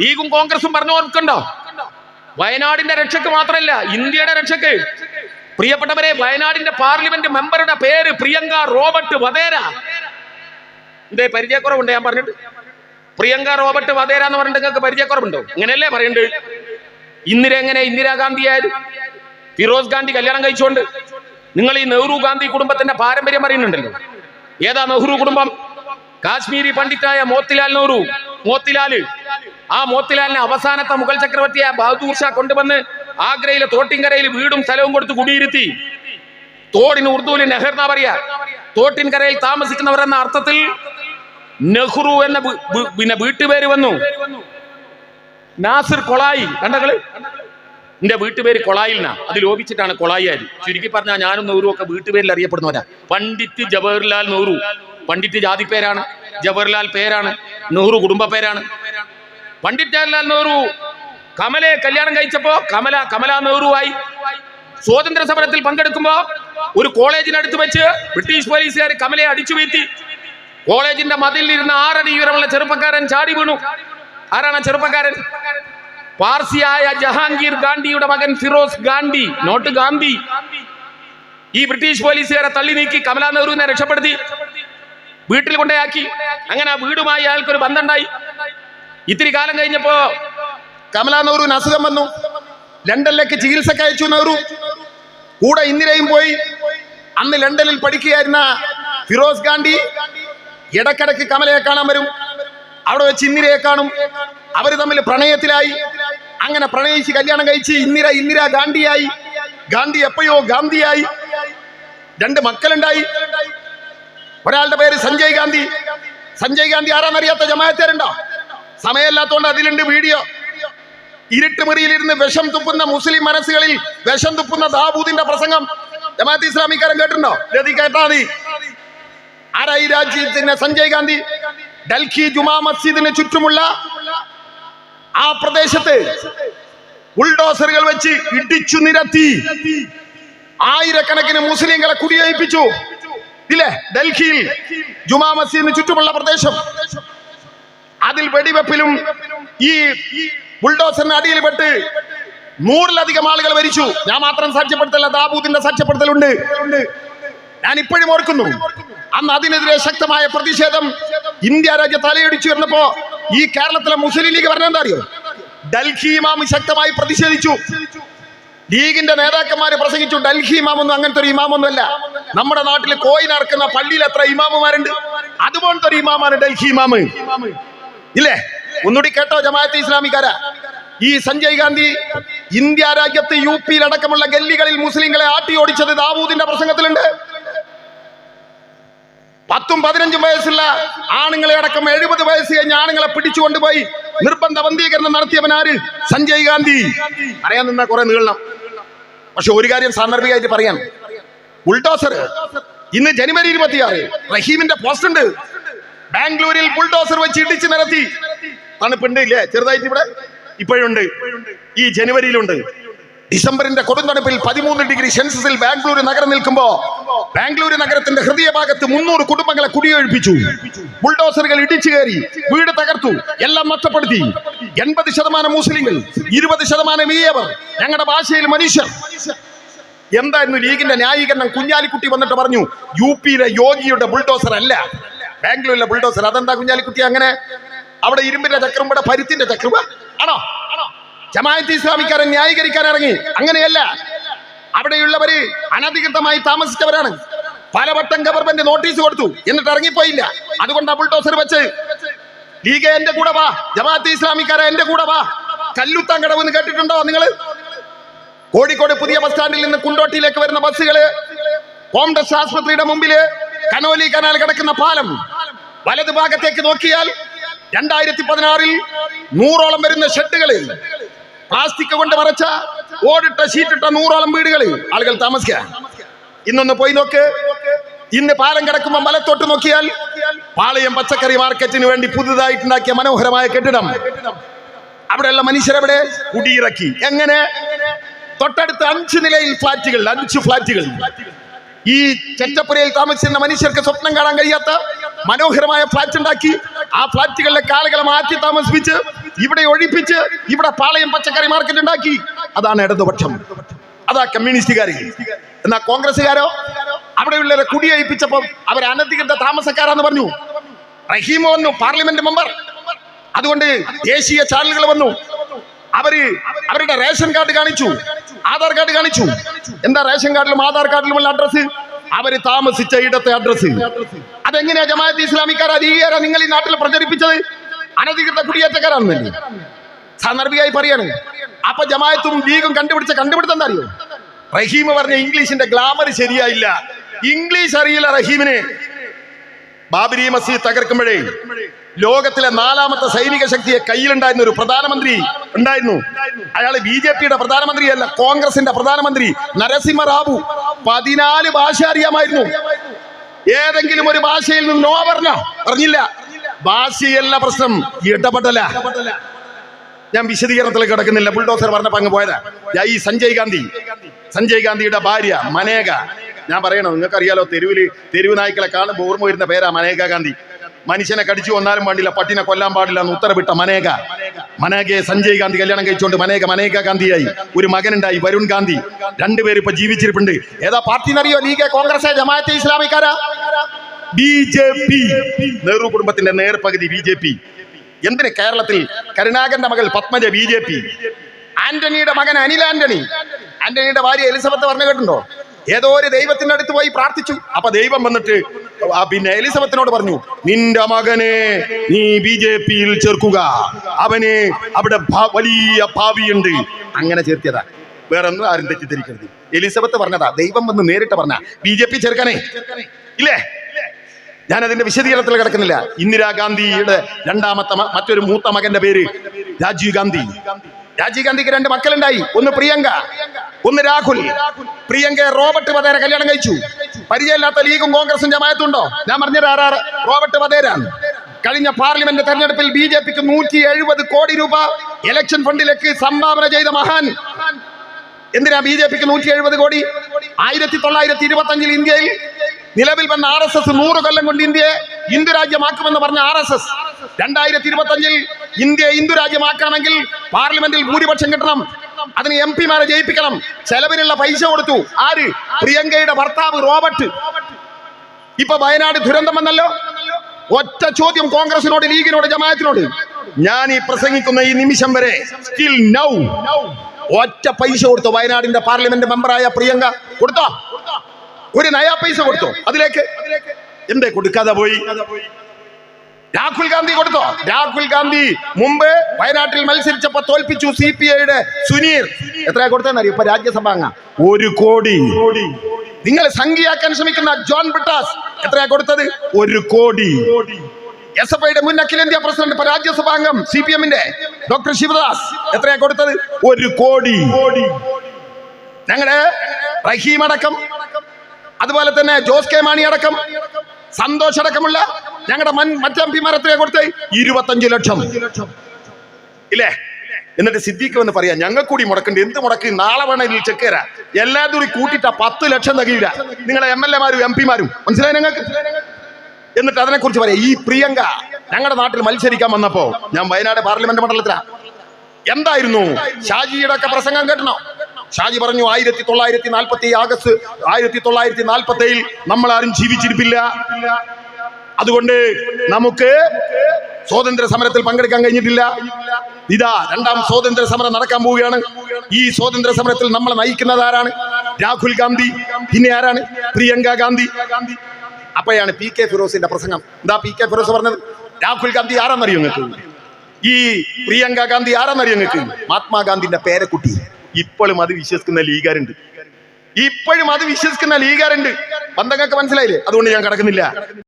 ലീഗും കോൺഗ്രസും പറഞ്ഞു ഓർക്കണ്ടോ വയനാടിന്റെ രക്ഷക്ക് മാത്രമല്ല ഇന്ത്യയുടെ രക്ഷക്ക് പ്രിയപ്പെട്ടവരെ വയനാടിന്റെ പാർലമെന്റ് മെമ്പറുടെ പേര് പ്രിയങ്ക റോബർട്ട് വധേര. എന്തേ പരിചയക്കുറവുണ്ട് ഞാൻ പറഞ്ഞിട്ട്? പ്രിയങ്ക റോബർട്ട് വധേര എന്ന് പറഞ്ഞിട്ട് നിങ്ങൾക്ക് പരിചയക്കുറവുണ്ടോ? ഇങ്ങനെയല്ലേ പറയുന്നുണ്ട് ഇന്ദിര എങ്ങനെ ഇന്ദിരാഗാന്ധി ഫിറോസ് ഗാന്ധി കല്യാണം കഴിച്ചുകൊണ്ട്. നിങ്ങൾ ഈ നെഹ്റു ഗാന്ധി കുടുംബത്തിന്റെ പാരമ്പര്യം അറിയുന്നുണ്ടല്ലോ ഏതാ നെഹ്റു കുടുംബം? കാശ്മീരി പണ്ഡിറ്റായ മോത്തിലാൽ നെഹ്റു. മോത്തിലാൽ. ആ മോത്തിലാലിനെ അവസാനത്തെ മുഗൾ ചക്രവർത്തിയെ ബഹദൂർ ഷാ കൊണ്ടുവന്ന് ആഗ്രയിലെ തോട്ടിൻകരയിൽ വീടും സ്ഥലവും കൊടുത്ത് കുടിയിരുത്തി. തോടിന് ഉറുദുവിൽ നെഹർ എന്നാ പറയാ? തോട്ടിൻകരയിൽ താമസിക്കുന്നവർ എന്ന അർത്ഥത്തിൽ നെഹ്റു എന്ന പിന്നെ വീട്ടുപേര് വന്നു. നാസിർ കൊളായി. കണ്ടകൾ? എന്റെ വീട്ടുപേര് കൊളായിൽനാ അത് ലോപിച്ചിട്ടാണ് കൊളായി ആര് ചുരുക്കി പറഞ്ഞാൽ ഞാനും നെഹ്റു ഒക്കെ വീട്ടുപേരിൽ അറിയപ്പെടുന്നവരാ. പണ്ഡിറ്റ് ജവഹർലാൽ നെഹ്റു. പണ്ഡിറ്റ് ജാതി പേരാണ് ജവഹർലാൽ പേരാണ്. നെഹ്റു കുടുംബ പേരാണ് പണ്ഡിറ്റ് ജവഹർലാൽ നെഹ്റു കമലയെ കല്യാണം കഴിച്ചപ്പോ കമല കമല നെഹ്റുവായി സ്വാതന്ത്ര്യ സമരത്തിൽ പങ്കെടുക്കുമ്പോ ഒരു കോളേജിനടുത്ത് വെച്ച് ബ്രിട്ടീഷ് പോലീസുകാർ കമലയെ അടിച്ചു വീഴ്ത്തി. കോളേജിന്റെ മതിലിൽ ഇരുന്ന ആറടി ഉയരമുള്ള ചെറുപ്പക്കാരൻ ചാടി വീണു. ആരാണ് ചെറുപ്പക്കാരൻ? പാർസിയായ ജഹാംഗീർ ഗാന്ധിയുടെ മകൻ ഫിറോസ് ഗാന്ധി നോട്ട് ഗാന്ധി. ഈ ബ്രിട്ടീഷ് പോലീസുകാരെ തള്ളി നീക്കി കമലാ നെഹ്റുവിനെ രക്ഷപ്പെടുത്തി. വീട്ടിൽ കൊണ്ടേയാക്കി. അങ്ങനെ ആ വീടുമായി അയാൾക്കൊരു ബന്ധമുണ്ടായി. ഇത്തിരി കാലം കഴിഞ്ഞപ്പോ കമലാ നെഹ്റുവിന് അസുഖം വന്നു. ലണ്ടനിലേക്ക് ചികിത്സക്ക് അയച്ചു നെഹ്റു. കൂടെ ഇന്ദിരയും പോയി. അന്ന് ലണ്ടനിൽ പഠിക്കുകയായിരുന്ന ഫിറോസ് ഗാന്ധി ഇടക്കിടക്ക് കമലയെ കാണാൻ വരും. അവിടെ വെച്ച് ഇന്ദിരയെ കാണും. അവർ തമ്മിൽ പ്രണയത്തിലായി. അങ്ങനെ പ്രണയിച്ച് കല്യാണം കഴിച്ച് ഇന്ദിര ഇന്ദിര ഗാന്ധിയായി. ഗാന്ധി എപ്പോഴോ ഗാന്ധിയായി. രണ്ട് മക്കളുണ്ടായി. ഒരാളുടെ പേര് സഞ്ജയ് ഗാന്ധി. സഞ്ജയ് ഗാന്ധി ആരാന്നറിയാത്ത ജമായത്തേരുണ്ടോ? സമയമില്ലാത്തോണ്ട് അതിലുണ്ട് വീഡിയോ. ഇരുട്ട് മുറിയിലിരുന്ന് വിഷം തുപ്പുന്ന മുസ്ലിം മനസ്സുകളിൽ വിഷം തുപ്പുന്ന ദാബൂദിന്റെ പ്രസംഗം. ജമാഅത്ത് ഇസ്ലാമിക്കാരൻ കേട്ടിട്ടുണ്ടോ? രതി കേട്ടാ ഈ രാജ്യത്തിന്റെ സഞ്ജയ് ഗാന്ധി? ഡൽഹി ജുമാ മസ്ജിദിന് ചുറ്റുമുള്ള ആ പ്രദേശത്ത് ബുൾഡോസറുകൾ വെച്ച് ഇടിച്ചു നിരത്തി ആയിരക്കണക്കിന് മുസ്ലിങ്ങളെ കുടിയേൽപ്പിച്ചു. ഇല്ലേ? ഡൽഹിയിൽ ജുമാ മസ്ജിദിന് ചുറ്റുമുള്ള പ്രദേശം. അതിൽ വെടിവെപ്പിലും ഈ ബുൾഡോസറിന് അടിയിൽപ്പെട്ട് നൂറിലധികം ആളുകൾ മരിച്ചു. ഞാൻ മാത്രം സാക്ഷ്യപ്പെടുത്തല്ല ദാബൂദിന്റെ സാക്ഷ്യപ്പെടുത്തലുണ്ട്. ഞാൻ ഇപ്പോഴും ഓർക്കുന്നു അന്ന് അതിനെതിരെ ശക്തമായ പ്രതിഷേധം ഇന്ത്യ രാജ്യം തലയടിച്ചു വരുന്നപ്പോ ഈ കേരളത്തിലെ മുസ്ലിം ലീഗ് പറഞ്ഞ എന്താ അറിയോ? ഡൽഹി ഇമാം ശക്തമായി പ്രതിഷേധിച്ചു. ലീഗിന്റെ നേതാക്കന്മാര് പ്രസംഗിച്ചു ഡൽഹി ഇമാമൊന്നും അങ്ങനത്തെ ഒരു ഇമാമൊന്നുമല്ല. നമ്മുടെ നാട്ടിൽ കോയിൻ ഇറക്കുന്ന പള്ളിയിൽ എത്ര ഇമാമുമാരുണ്ട്. അതുപോലത്തെ ഒരു ഇമാമാണ് ഡൽഹി ഇമാമ്. ഇല്ലേ? ഒന്നുകൂടി കേട്ടോ ജമാഅത്ത് ഇസ്ലാമിക്കാരാ. ഈ സഞ്ജയ് ഗാന്ധി ഇന്ത്യ രാജ്യത്ത് യു പിയിൽ അടക്കമുള്ള ഗല്ലികളിൽ മുസ്ലിങ്ങളെ ആട്ടി ഓടിച്ചത് ദാവൂദിന്റെ പ്രസംഗത്തിലുണ്ട്. പത്തും പതിനഞ്ചും വയസ്സുള്ള ആണുങ്ങളെ അടക്കം എഴുപത് വയസ്സ് കഴിഞ്ഞ ആണുങ്ങളെ പിടിച്ചുകൊണ്ടുപോയി നിർബന്ധ വന്ധീകരണം നടത്തിയവൻ ആര്? സഞ്ജയ് ഗാന്ധി. പറയാൻ നിന്ന കുറെ നീളണം. പക്ഷെ ഒരു കാര്യം സാന്ദർഭികമായിട്ട് പറയാം. ബുൾഡോസർ ഇന്ന് ജനുവരി ഇരുപത്തിയാറ് റഹീമിന്റെ പോസ്റ്റ് ഉണ്ട് ബാംഗ്ലൂരിൽ ബുൾഡോസർ വെച്ച് ഇടിച്ച് നിരത്തി. തണുപ്പുണ്ട് ഇല്ലേ? ചെറുതായിട്ട് ഇവിടെ? ഇപ്പോഴുണ്ട്. ഈ ജനുവരിയിലുണ്ട്. ഡിസംബറിന്റെ കൊടുന്തണുപ്പിൽ പതിമൂന്ന് ഡിഗ്രി സെൻസസിൽ ബാംഗ്ലൂർ നഗരം നിൽക്കുമ്പോ ബാംഗ്ലൂർ നഗരത്തിന്റെ ഹൃദയഭാഗത്ത് മുന്നൂറ് കുടുംബങ്ങളെ കുടിയൊഴിപ്പിച്ചു. ബുൾഡോസറുകൾ ഇടിച്ചു കയറി വീട് തകർത്തു എല്ലാം നഷ്ടപ്പെടുത്തി. എൺപത് ശതമാനം മുസ്ലിങ്ങൾ ഇരുപത് ശതമാനം ഈയവർ. ഞങ്ങളുടെ ഭാഷയിൽ മനുഷ്യർ. എന്തായിരുന്നു ലീഗിന്റെ ന്യായീകരണം? കുഞ്ഞാലിക്കുട്ടി വന്നിട്ട് പറഞ്ഞു യു പിയിലെ യോഗിയുടെ ബുൾഡോസർ അല്ല ബാംഗ്ലൂരിലെ ബുൾഡോസർ അതെന്താ കുഞ്ഞാലിക്കുട്ടി അങ്ങനെ? അവിടെ ഇരുമ്പിന്റെ ചക്രം ഇവിടെ പരുത്തിന്റെ ചക്രം ആണോ? ജമാഅത്ത് ഇസ്ലാമിക്കാരൻ ന്യായീകരിക്കാൻ ഇറങ്ങി. അങ്ങനെയല്ല. അവിടെയുള്ളവര് അനധികൃതമായി താമസിച്ചവരാണ്. പലവട്ടം ഗവൺമെന്റ് നോട്ടീസ് കൊടുത്തു. എന്നിട്ട് ഇറങ്ങിപ്പോയില്ല. അതുകൊണ്ട് ബുൾഡോസർ വെച്ച്. ലീഗ് എന്റെ കൂടെ വാ. ജമാഅത്ത് ഇസ്ലാമിക്കാരെ എന്റെ കൂടെ വാ. കല്ലുത്താൻ കടവ് എന്ന് കേട്ടിട്ടുണ്ടോ നിങ്ങൾ? കോഴിക്കോട് പുതിയ ബസ് സ്റ്റാൻഡിൽ നിന്ന് കുണ്ടോട്ടിയിലേക്ക് വരുന്ന ബസ്സുകൾ കോംഡസ് ആശുപത്രിയുടെ മുമ്പിൽ കനോലി കനാൽ കിടക്കുന്ന പാലം. വലതു ഭാഗത്തേക്ക് നോക്കിയാൽ രണ്ടായിരത്തി പതിനാറിൽ നൂറോളം വരുന്ന ഷെഡുകളിൽ പ്ലാസ്റ്റിക് കൊണ്ട് മറച്ച ഓടിട്ട ഷീറ്റിട്ട നൂറോളം വീടുകളിൽ ആളുകൾ താമസിക്കുക ഇന്നൊന്ന് പോയി നോക്ക്. ഇന്ന് പാലം കിടക്കുമ്പോൾ മലത്തോട്ട് നോക്കിയാൽ പാളയം പച്ചക്കറി മാർക്കറ്റിന് വേണ്ടി പുതുതായിട്ടുണ്ടാക്കിയ മനോഹരമായ കെട്ടിടം. അവിടെയുള്ള മനുഷ്യരവിടെ? കുടിയിറക്കി. എങ്ങനെ? തൊട്ടടുത്ത് അഞ്ച് നിലയിൽ ഫ്ലാറ്റുകൾ അഞ്ച് ഫ്ലാറ്റുകൾ. ഈ ചെറ്റപ്പുരയിൽ താമസിക്കുന്ന മനുഷ്യർക്ക് സ്വപ്നം കാണാൻ കഴിയാത്ത മനോഹരമായ ഫ്ലാറ്റ് ഉണ്ടാക്കി ആ ഫ്ലാറ്റുകളിലെ ആളുകളെ മാറ്റി താമസിപ്പിച്ച് ഇവിടെ ഒഴിപ്പിച്ച് ഇവിടെ പാളയം പച്ചക്കറി മാർക്കറ്റ് ഉണ്ടാക്കി. അതാണ് ഇടതുപക്ഷം. അതാ കമ്മ്യൂണിസ്റ്റുകാർ എന്നാ കോൺഗ്രസ്സുകാരോ? അവിടെയുള്ളവരെ കുടിയൊഴിപ്പിച്ചപ്പം അവർ അനധികൃത താമസക്കാരാന്ന് പറഞ്ഞു. റഹീമോ വന്നു പാർലമെന്റ് മെമ്പർ. അതുകൊണ്ട് ദേശീയ ചാനലുകൾ വന്നു. അവർ അവരുടെ റേഷൻ കാർഡ് കാണിച്ചു. ആധാർ കാർഡ് കാണിച്ചു. എന്താ റേഷൻ കാർഡിലും ആധാർ കാർഡിലുമുള്ള അഡ്രസ് അവർ താമസിച്ച ഇടത്തെ അഡ്രസ് അതെങ്ങനെയാ ജമാഅത്ത് ഇസ്ലാമിക്കാർ അധികാര നിങ്ങൾ ഈ നാട്ടിൽ പ്രചരിപ്പിച്ചത്? അനധികൃത കുടിയേറ്റക്കാരാണെന്നല്ലേ സാന്ദർഭികമായി പറയാണ്. അപ്പൊ ജമാഅത്തും ലീഗും കണ്ടുപിടിച്ച കണ്ടുപിടുത്തം എന്താ അറിയോ? റഹീം പറഞ്ഞ ഇംഗ്ലീഷിന്റെ ഗ്ലാമർ ശരിയായില്ല. ഇംഗ്ലീഷ് അറിയില്ല റഹീമിന്. ബാബരി മസീദ് തകർക്കുമ്പോഴേ ലോകത്തിലെ നാലാമത്തെ സൈനിക ശക്തിയെ കയ്യിലുണ്ടായിരുന്ന ഒരു പ്രധാനമന്ത്രി ഉണ്ടായിരുന്നു. അയാൾ ബി ജെ പിയുടെ പ്രധാനമന്ത്രിയല്ല കോൺഗ്രസിന്റെ പ്രധാനമന്ത്രി നരസിംഹറാവു പതിനാല് ഭാഷ അറിയാമായിരുന്നു. ഏതെങ്കിലും ഒരു ഭാഷയിൽ നിന്ന് നോ പറഞ്ഞ? പറഞ്ഞില്ല. ഭാഷയല്ല പ്രശ്നം ഇടപെടല. ഞാൻ വിശദീകരണത്തിലേക്ക് കിടക്കുന്നില്ല. ബുൾഡോസർ പറഞ്ഞപ്പോ അങ്ങ് പോയതാ. ഈ സഞ്ജയ് ഗാന്ധി. സഞ്ജയ് ഗാന്ധിയുടെ ഭാര്യ മനേക. ഞാൻ പറയണം നിങ്ങൾക്കറിയാലോ തെരുവിൽ തെരുവ് നായ്ക്കളെ കാണുമ്പോൾ ഓർമ്മ വരുന്ന പേരാ മനേക ഗാന്ധി. മനുഷ്യനെ കടിച്ചു വന്നാലും പാടില്ല പട്ടിനെ കൊല്ലാൻ പാടില്ല എന്ന് ഉത്തരവിട്ട മനേക. മനേകയെ സഞ്ജയ് ഗാന്ധി കല്യാണം കഴിച്ചുകൊണ്ട് മനേക മനേക ഗാന്ധിയായി. ഒരു മകനുണ്ടായി വരുൺ ഗാന്ധി. രണ്ടുപേരും ഇപ്പൊ ജീവിച്ചിരിപ്പുണ്ട്. ഏതാ പാർട്ടി എന്നറിയോ League Congress Jamaat-e ഇസ്ലാമിക്കാരാ? B J P. Nehru കുടുംബത്തിന്റെ നേർപകുതി ബി ജെ പി. എന്തിന് കേരളത്തിൽ കരുണാകരന്റെ മകൾ പത്മജ ബി ജെ പി? ആന്റണിയുടെ മകൻ അനിൽ ആന്റണി. ആന്റണിയുടെ ഭാര്യ എലിസബത്ത് പറഞ്ഞു കേട്ടുണ്ടോ ഏതോ ഒരു ദൈവത്തിന്റെ അടുത്ത് പോയി പ്രാർത്ഥിച്ചു. അപ്പൊ ദൈവം വന്നിട്ട് പിന്നെ എലിസബത്തിനോട് പറഞ്ഞു നിന്റെ മകനെ നീ ബി ജെ പിയിൽ ചേർക്കുക. അവന് അവിടെ വലിയ ഭാവിയുണ്ട്. അങ്ങനെ ചേർത്തിയതാ. വേറെ ഒന്നും ആരും തെറ്റിദ്ധരിക്കരുത്. എലിസബത്ത് പറഞ്ഞതാ ദൈവം വന്ന് നേരിട്ട് പറഞ്ഞ ബി ജെ പി ചേർക്കാനേ ഇല്ലേ? ഞാൻ അതിന്റെ വിശദീകരണത്തിൽ കിടക്കുന്നില്ല. ഇന്ദിരാഗാന്ധിയുടെ രണ്ടാമത്തെ മറ്റൊരു മൂത്ത മകന്റെ പേര് രാജീവ് ഗാന്ധി. രാജീവ് ഗാന്ധിക്ക് രണ്ട് മക്കളുണ്ടായി. ഒന്ന് പ്രിയങ്ക ഒന്ന് രാഹുൽ. പ്രിയങ്കയെ റോബർട്ട് വധേര കല്യാണം കഴിച്ചു. പരിചയമില്ലാത്ത ലീഗും കോൺഗ്രസും ജമായത്തുണ്ടോ? ഞാൻ പറഞ്ഞത് ആരാ റോബർട്ട് വധേരാണ്. കഴിഞ്ഞ പാർലമെന്റ് തെരഞ്ഞെടുപ്പിൽ ബി ജെ പിക്ക് നൂറ്റി എഴുപത് കോടി രൂപ ഇലക്ഷൻ ഫണ്ടിലേക്ക് സംഭാവന ചെയ്ത മഹാൻ. എന്തിനാ ബി ജെ പിക്ക് നൂറ്റി എഴുപത് കോടി? ആയിരത്തി തൊള്ളായിരത്തി ഇരുപത്തി അഞ്ചിൽ ഇന്ത്യയിൽ നിലവിൽ വന്ന ആർ എസ് എസ് നൂറ് കൊല്ലം കൊണ്ട് ഇന്ത്യയെ ഹിന്ദു രാജ്യമാക്കുമെന്ന് പറഞ്ഞ ആർ എസ് എസ്. രണ്ടായിരത്തി ഇരുപത്തി അഞ്ചിൽ ഇന്ത്യയെ ഹിന്ദു രാജ്യമാക്കണമെങ്കിൽ പാർലമെന്റിൽ ഭൂരിപക്ഷം കിട്ടണം. അതിന് എം പിമാരെ ജയിപ്പിക്കണം. ചെലവിനുള്ള പൈസ കൊടുത്തു. ആര്? പ്രിയങ്കയുടെ ഭർത്താവ് റോബർട്ട്. ഇപ്പൊ വയനാട് ദുരന്തം വന്നല്ലോ. ഒറ്റ ചോദ്യം കോൺഗ്രസിനോട് ലീഗിനോട് ജമാഅത്തിനോട്. ഞാൻ ഈ പ്രസംഗിക്കുന്ന ഈ നിമിഷം വരെ സ്റ്റിൽ നൗ ഒറ്റ പൈസ കൊടുത്തു വയനാടിന്റെ പാർലമെന്റ് മെമ്പറായ പ്രിയങ്ക. കൊടുത്തോ? ഒരു നയാ പൈസ കൊടുത്തോ? അതിലേക്ക്? എന്തേ കൊടുക്കാതെ പോയി? രാഹുൽ ഗാന്ധി കൊടുത്തോ? രാഹുൽ ഗാന്ധി മുമ്പ് വയനാട്ടിൽ മത്സരിച്ചപ്പോ തോൽപ്പിച്ചു സി പി ഐയുടെ സുനീർ. എത്രയാ കൊടുത്തെന്നറിയോ ഇപ്പൊ രാജ്യസഭ അങ്ങ. ഒരു കോടി. നിങ്ങൾ സംഖ്യയാക്കാൻ ശ്രമിക്കുന്ന ജോൺ ബ്രിട്ടാസ് എത്രയാ കൊടുത്തത്? ഒരു കോടി. എസ് എഫ് ഐയുടെ മുൻ അഖിലേന്ത്യാ പ്രസിഡന്റ് ഇപ്പൊ രാജ്യസഭാ അംഗം സി പി എമ്മിന്റെ ഡോക്ടർ ശിവദാസ്. എത്രയാ കൊടുത്തത്? ഒരു കോടി. ഞങ്ങളുടെ റഹീം അടക്കം അതുപോലെ തന്നെ ജോസ് കെ മാണി അടക്കം സന്തോഷ് അടക്കമുള്ള ഞങ്ങളുടെ മൻ മറ്റം പിമാർ എത്രയാ കൊടുത്തത് ഇരുപത്തഞ്ച് ലക്ഷം. ഇല്ലേ? എന്നിട്ട് സിദ്ദീഖ് എന്ന് പറയാ ഞങ്ങൾ കൂടി മുടക്കണ്ട് എന്ത് മുടക്കി? നാളെ വേണമെങ്കിൽ ചെക്ക് തരാം. എല്ലാതും കൂടി കൂട്ടിട്ട പത്ത് ലക്ഷം തകയില്ല. നിങ്ങളെ എം എൽ എമാരും എം പിമാരും. മനസ്സിലായി ഞങ്ങൾക്ക് എന്നിട്ട് അതിനെ കുറിച്ച് പറയാം ഈ പ്രിയങ്ക ഞങ്ങളുടെ നാട്ടിൽ മത്സരിക്കാൻ വന്നപ്പോ ഞാൻ വയനാട് പാർലമെന്റ് മണ്ഡലത്തിലാ. എന്തായിരുന്നു? ഷാജിയുടെ ഒക്കെ പ്രസംഗം കേട്ടണോ? ഷാജി പറഞ്ഞു ആയിരത്തി തൊള്ളായിരത്തി നാൽപ്പത്തി ആഗസ്റ്റ് ആയിരത്തി തൊള്ളായിരത്തി നാൽപ്പത്തി ഏഴിൽ നമ്മൾ ആരും ജീവിച്ചിരിപ്പില്ല. അതുകൊണ്ട് നമുക്ക് സ്വാതന്ത്ര്യ സമരത്തിൽ പങ്കെടുക്കാൻ കഴിഞ്ഞിട്ടില്ല. ഇതാ രണ്ടാം സ്വാതന്ത്ര്യ സമരം നടക്കാൻ പോവുകയാണ്. ഈ സ്വാതന്ത്ര്യ സമരത്തിൽ നമ്മളെ നയിക്കുന്നത് ആരാണ്? രാഹുൽ ഗാന്ധി. പിന്നെ ആരാണ്? പ്രിയങ്ക ഗാന്ധി. അപ്പോഴാണ് പി കെ ഫിറോസിന്റെ പ്രസംഗം. എന്താ പി കെ ഫിറോസ് പറഞ്ഞത്. രാഹുൽ ഗാന്ധി ആരാന്നറിയോ നിങ്ങൾക്ക് ഈ പ്രിയങ്ക ഗാന്ധി ആരാന്നറിയോ നിങ്ങൾക്ക് മഹാത്മാഗാന്ധിന്റെ പേരക്കുട്ടി. ഇപ്പോഴും അത് വിശ്വസിക്കുന്ന ലീഗാരുണ്ട്. ഇപ്പോഴും അത് വിശ്വസിക്കുന്ന ലീഗാരുണ്ട്. ബന്ധങ്ങൾക്ക് മനസ്സിലായില്ലേ? അതുകൊണ്ട് ഞാൻ കിടക്കുന്നില്ല.